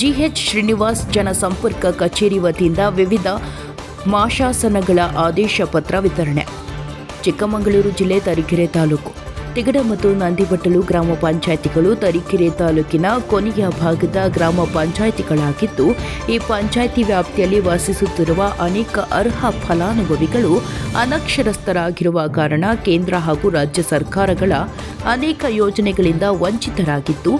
GH Srinivas ಜನಸಂಪರ್ಕ ಕಚೇರಿ ವತಿಯಿಂದ ವಿವಿಧ ಮಾಶಾಸನಗಳ ಆದೇಶ ಪತ್ರ ವಿತರಣೆ. ಚಿಕ್ಕಮಗಳೂರು ಜಿಲ್ಲೆ ತರೀಕೆರೆ ತಾಲೂಕು. ತಿಗಡ ಮತ್ತು ನಂದಿಬಟ್ಟಲು ಗ್ರಾಮ ಪಂಚಾಯಿತಿಗಳು ತರೀಕೆರೆ ತಾಲೂಕಿನ ಕೊನೆಯ ಭಾಗದ ಗ್ರಾಮ ಪಂಚಾಯಿತಿಗಳಾಗಿದ್ದು, ಈ ಪಂಚಾಯಿತಿ ವ್ಯಾಪ್ತಿಯಲ್ಲಿ ವಾಸಿಸುತ್ತಿರುವ ಅನೇಕ ಅರ್ಹ ಫಲಾನುಭವಿಗಳು ಅನಕ್ಷರಸ್ಥರಾಗಿರುವ ಕಾರಣ ಕೇಂದ್ರ ಹಾಗೂ ರಾಜ್ಯ ಸರ್ಕಾರಗಳ ಅನೇಕ ಯೋಜನೆಗಳಿಂದ ವಂಚಿತರಾಗಿದ್ದು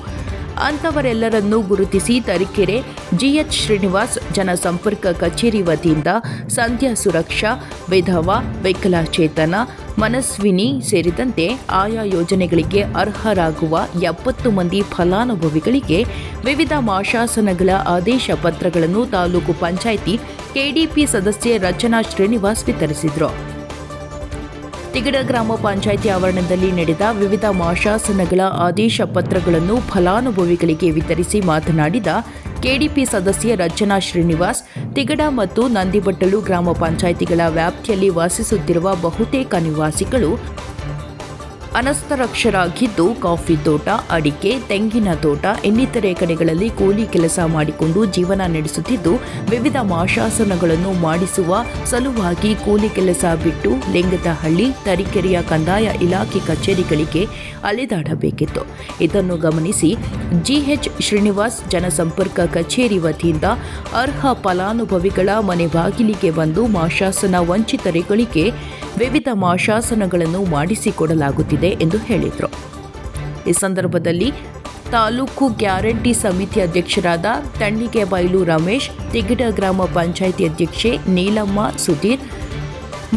ಅಂಥವರೆಲ್ಲರನ್ನೂ ಗುರುತಿಸಿ ತರೀಕೆರೆ ಜಿಎಚ್ ಶ್ರೀನಿವಾಸ್ ಜನಸಂಪರ್ಕ ಕಚೇರಿ ವತಿಯಿಂದ ಸಂಧ್ಯಾ ಸುರಕ್ಷಾ, ವಿಧವಾ, ವಿಕಲಚೇತನ, ಮನಸ್ವಿನಿ ಸೇರಿದಂತೆ ಆಯಾ ಯೋಜನೆಗಳಿಗೆ ಅರ್ಹರಾಗುವ ಎಪ್ಪತ್ತು ಮಂದಿ ಫಲಾನುಭವಿಗಳಿಗೆ ವಿವಿಧ ಮಾಶಾಸನಗಳ ಆದೇಶ ಪತ್ರಗಳನ್ನು ತಾಲೂಕು ಪಂಚಾಯಿತಿ ಕೆಡಿಪಿ ಸದಸ್ಯೆ ರಚನಾ ಶ್ರೀನಿವಾಸ್ ವಿತರಿಸಿದರು. ತಿಗಡ ಗ್ರಾಮ ಪಂಚಾಯಿತಿ ಆವರಣದಲ್ಲಿ ನಡೆದ ವಿವಿಧ ಮಾಶಾಸನಗಳ ಆದೇಶ ಪತ್ರಗಳನ್ನು ಫಲಾನುಭವಿಗಳಿಗೆ ವಿತರಿಸಿ ಮಾತನಾಡಿದ ಕೆಡಿಪಿ ಸದಸ್ಯ ರಚನಾ ಶ್ರೀನಿವಾಸ್, ತಿಗಡ ಮತ್ತು ನಂದಿಬಟ್ಟಲು ಗ್ರಾಮ ಪಂಚಾಯಿತಿಗಳ ವ್ಯಾಪ್ತಿಯಲ್ಲಿ ವಾಸಿಸುತ್ತಿರುವ ಬಹುತೇಕ ನಿವಾಸಿಗಳು ಅನಸ್ತರಕ್ಷರಾಗಿದ್ದು, ಕಾಫಿ ತೋಟ, ಅಡಿಕೆ, ತೆಂಗಿನ ತೋಟ, ಇನ್ನಿತರೆ ಕಡೆಗಳಲ್ಲಿ ಕೂಲಿ ಕೆಲಸ ಮಾಡಿಕೊಂಡು ಜೀವನ ನಡೆಸುತ್ತಿದ್ದು, ವಿವಿಧ ಮಾಶಾಸನಗಳನ್ನು ಮಾಡಿಸುವ ಸಲುವಾಗಿ ಕೂಲಿ ಕೆಲಸ ಬಿಟ್ಟು ಲಿಂಗದಹಳ್ಳಿ, ತರೀಕೆರೆಯ ಕಂದಾಯ ಇಲಾಖೆ ಕಚೇರಿಗಳಿಗೆ ಅಲೆದಾಡಬೇಕಿತ್ತು. ಇದನ್ನು ಗಮನಿಸಿ, ಜಿಎಚ್ ಶ್ರೀನಿವಾಸ್ ಜನಸಂಪರ್ಕ ಕಚೇರಿ ವತಿಯಿಂದ ಅರ್ಹ ಫಲಾನುಭವಿಗಳ ಮನೆ ಬಾಗಿಲಿಗೆ ಬಂದು ಮಾಶಾಸನ ವಂಚಿತರುಗಳಿಗೆ ವಿವಿಧ ಮಾಶಾಸನಗಳನ್ನು ಮಾಡಿಸಿಕೊಡಲಾಗುತ್ತಿದೆ ಎಂದು ಹೇಳಿದರು. ಈ ಸಂದರ್ಭದಲ್ಲಿ ತಾಲೂಕು ಗ್ಯಾರಂಟಿ ಸಮಿತಿ ಅಧ್ಯಕ್ಷರಾದ ತಣ್ಣಿಗೆ ಬೈಲು ರಮೇಶ್, ತಿಗಡ ಗ್ರಾಮ ಪಂಚಾಯಿತಿ ಅಧ್ಯಕ್ಷೆ ನೀಲಮ್ಮ ಸುಧೀರ್,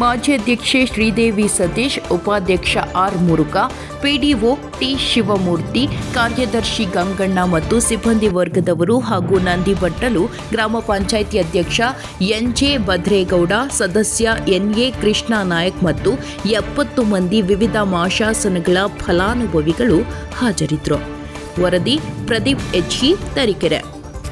ಮಾಜಿ ಅಧ್ಯಕ್ಷೆ ಶ್ರೀದೇವಿ ಸತೀಶ್, ಉಪಾಧ್ಯಕ್ಷ R Murugha PDO T Shivamurthy, ಕಾರ್ಯದರ್ಶಿ ಗಂಗಣ್ಣ ಮತ್ತು ಸಿಬ್ಬಂದಿ ವರ್ಗದವರು ಹಾಗೂ ನಂದಿಬಟ್ಟಲು ಗ್ರಾಮ ಪಂಚಾಯಿತಿ ಅಧ್ಯಕ್ಷ ಎನ್ಜೆ ಭದ್ರೇಗೌಡ, ಸದಸ್ಯ ಎನ್ಎ ಕೃಷ್ಣ ನಾಯಕ್ ಮತ್ತು ಎಪ್ಪತ್ತು ಮಂದಿ ವಿವಿಧ ಮಾಶಾಸನಗಳ ಫಲಾನುಭವಿಗಳು ಹಾಜರಿದ್ದರು ವರದಿ ಪ್ರದೀಪ್ ಎಚ್ಇ ತರೀಕೆರೆ.